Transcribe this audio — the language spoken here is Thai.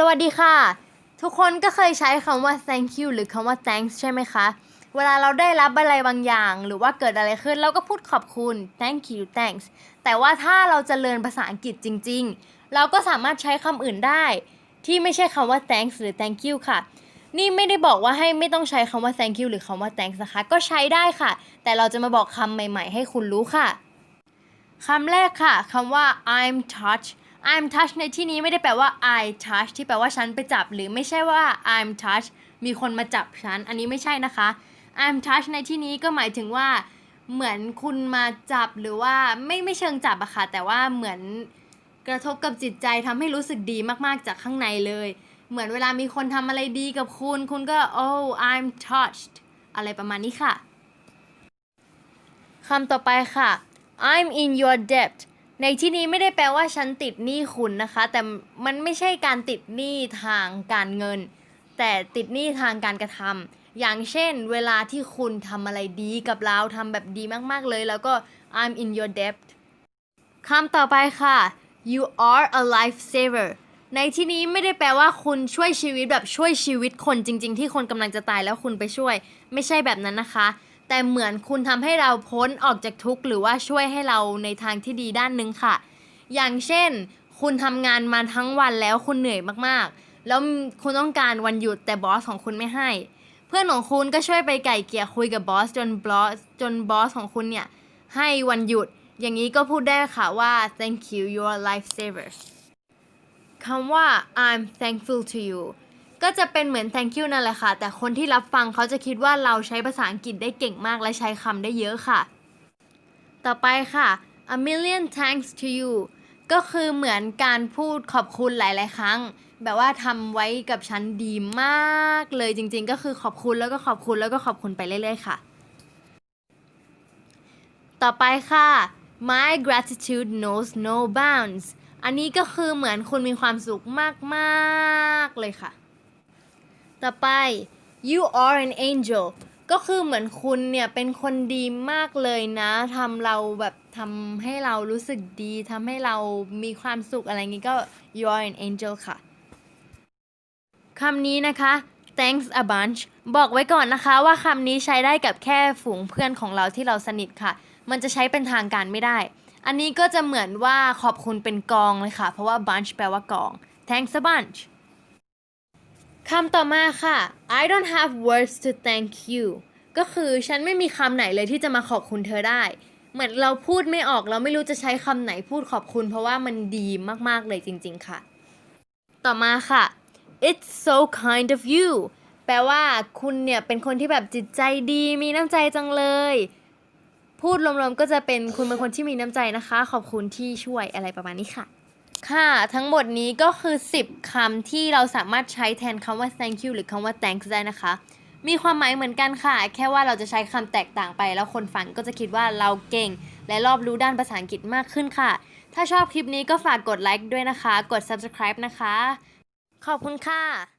สวัสดีค่ะ ทุกคนก็เคยใช้คำว่า thank you หรือคำว่า thanks ใช่ไหมคะ เวลาเราได้รับอะไรบางอย่าง หรือว่าเกิดอะไรขึ้นเราก็พูดขอบคุณ thank you thanks แต่ว่าถ้าเราจะเรียนภาษาอังกฤษจริง ๆ เราก็สามารถใช้คำอื่นได้ ที่ไม่ใช่คำว่า thanks หรือ thank you ค่ะ นี่ไม่ได้บอกว่าให้ไม่ต้องใช้คำว่า thank you หรือคำว่า thanks นะคะ ก็ใช้ได้ค่ะ แต่เราจะมาบอกคำใหม่ ๆ ให้คุณรู้ค่ะคำแรกค่ะคำว่า I'm touched I'm touched ในที่นี้ไม่ได้แปลว่า I touch ที่แปลว่าฉันไปจับ หรือไม่ใช่ว่า I'm touched มีคนมาจับฉัน อันนี้ไม่ใช่นะคะ I'm touched ในที่นี้ก็หมายถึงว่า เหมือนคุณมาจับหรือว่าไม่ไม่เชิงจับอะค่ะ แต่ว่าเหมือนกระทบกับจิตใจทำให้รู้สึกดีมากๆจากข้างในเลย เหมือนเวลามีคนทำอะไรดีกับคุณ คุณก็ oh I'm touched อะไรประมาณนี้ค่ะคำต่อไปค่ะ I'm in your debt ในที่นี้ไม่ได้แปลว่าฉันติดหนี้คุณนะคะ แต่มันไม่ใช่การติดหนี้ทางการเงิน แต่ติดหนี้ทางการกระทำอย่างเช่น เวลาที่คุณทำอะไรดีกับเราทำแบบดีมากๆเลย แล้วก็ I'm in your debt คำต่อไปค่ะ you are a lifesaver ในที่นี้ไม่ได้แปลว่าคุณช่วยชีวิตแบบช่วยชีวิตคนจริง ๆ ที่คนกำลังจะตายแล้วคุณไปช่วย ไม่ใช่แบบนั้นนะคะ แต่เหมือนคุณทำให้เราพ้นออกจากทุกข์หรือว่าช่วยให้เราในทางที่ดีด้านหนึงค่ะ อย่างเช่น คุณทำงานมาทั้งวันแล้วคุณเหนื่อยมากๆ แล้วคุณต้องการวันหยุดแต่บอสของคุณไม่ให้ เพื่อนของคุณก็ช่วยไปไก่เกี่ยคุยกับบอสจนบอสจนบอสของคุณเนี่ยให้วันหยุด อย่างนี้ก็พูดได้ค่ะว่า thank you you're lifesaver คำว่า I'm thankful to you ก็จะเป็นเหมือน thank you นั่นแหละค่ะ แต่คนที่รับฟังเขาจะคิดว่าเราใช้ภาษาอังกฤษได้เก่งมากและใช้คำได้เยอะค่ะ ต่อไปค่ะ a million thanks to you ก็คือเหมือนการพูดขอบคุณหลาย ๆ ครั้ง แบบว่าทำไว้กับฉันดีมากเลยจริง ๆ ก็คือขอบคุณแล้วก็ขอบคุณแล้วก็ขอบคุณไปเรื่อย ๆ ค่ะ ต่อไปค่ะ my gratitude knows no bounds อันนี้ก็คือเหมือนคุณมีความสุขมาก ๆ เลยค่ะ ต่อไป you are an angel ก็คือเหมือนคุณเนี่ยเป็นคนดีมากเลยนะทำเราแบบทำให้เรารู้สึกดีทำให้เรามีความสุขอะไรงี้ก็ you are an angel ค่ะคำนี้นะคะ thanks a bunch บอกไว้ก่อนนะคะว่าคำนี้ใช้ได้กับแค่ฝูงเพื่อนของเราที่เราสนิทค่ะ มันจะใช้เป็นทางการไม่ได้ อันนี้ก็จะเหมือนว่าขอบคุณเป็นกองเลยค่ะ เพราะว่า bunch แปลว่ากอง thanks a bunch คำต่อมาค่ะ I don't have words to thank you ก็คือฉันไม่มีคำไหนเลยที่จะมาขอบคุณเธอได้ เหมือนเราพูดไม่ออกเราไม่รู้จะใช้คำไหนพูดขอบคุณ เพราะว่ามันดีมากๆเลยจริง ๆ ค่ะ ต่อมาค่ะ it's so kind of you แปลว่าคุณเนี่ยเป็นคนที่แบบจิตใจดีมีน้ำใจจังเลย พูดรวมๆก็จะเป็นคุณเป็นคนที่มีน้ำใจนะคะ ขอบคุณที่ช่วยอะไรประมาณนี้ค่ะ ค่ะทั้งหมดนี้ก็คือ 10คำที่เราสามารถใช้แทนคำว่า thank you หรือคำว่า thanks ได้นะคะ มีความหมายเหมือนกันค่ะ แค่ว่าเราจะใช้คำแตกต่างไป แล้วคนฟังก็จะคิดว่าเราเก่ง และรอบรู้ด้านภาษาอังกฤษมากขึ้นค่ะ ถ้าชอบคลิปนี้ก็ฝากกดไลค์ด้วยนะคะ กด subscribe นะคะ ขอบคุณค่ะ